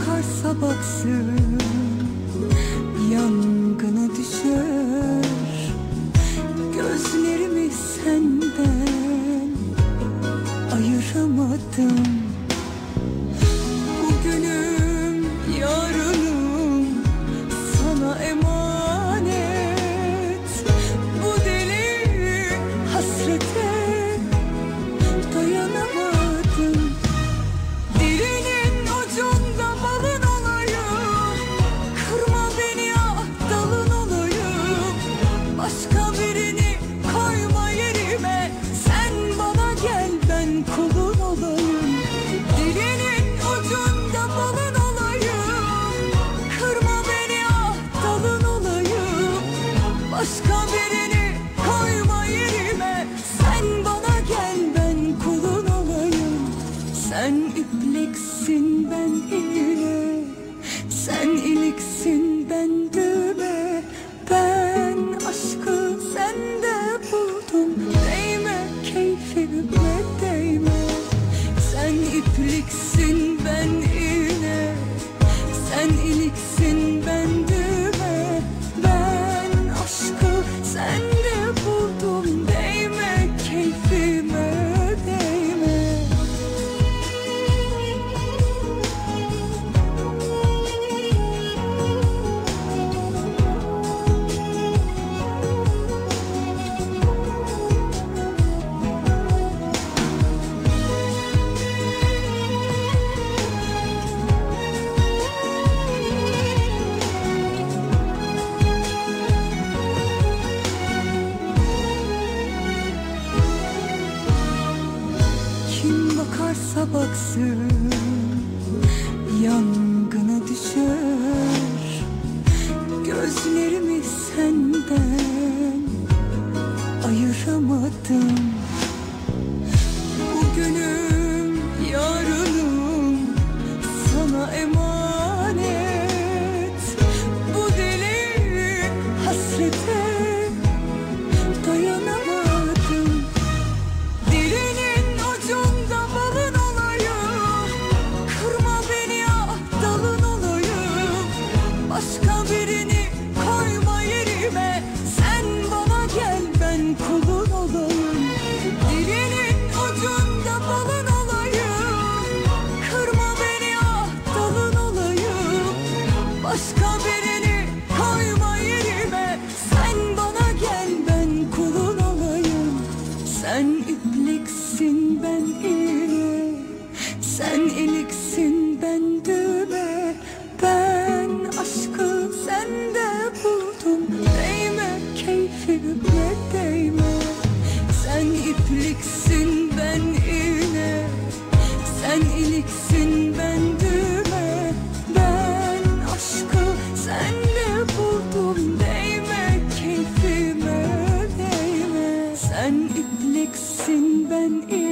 bakarsa baksın yanına iliksin ben ile Sen iliksin ben düğme Ben aşkı sende buldum Değme keyfime değme. Sen ipliksin ben iliksin düşür Yangına Gözlerimi senden ayıramadım. Başka birini Sen bana gel ben kulun olayım. Sen ipliksin ben iğne Sen iliksin ben düğüm in is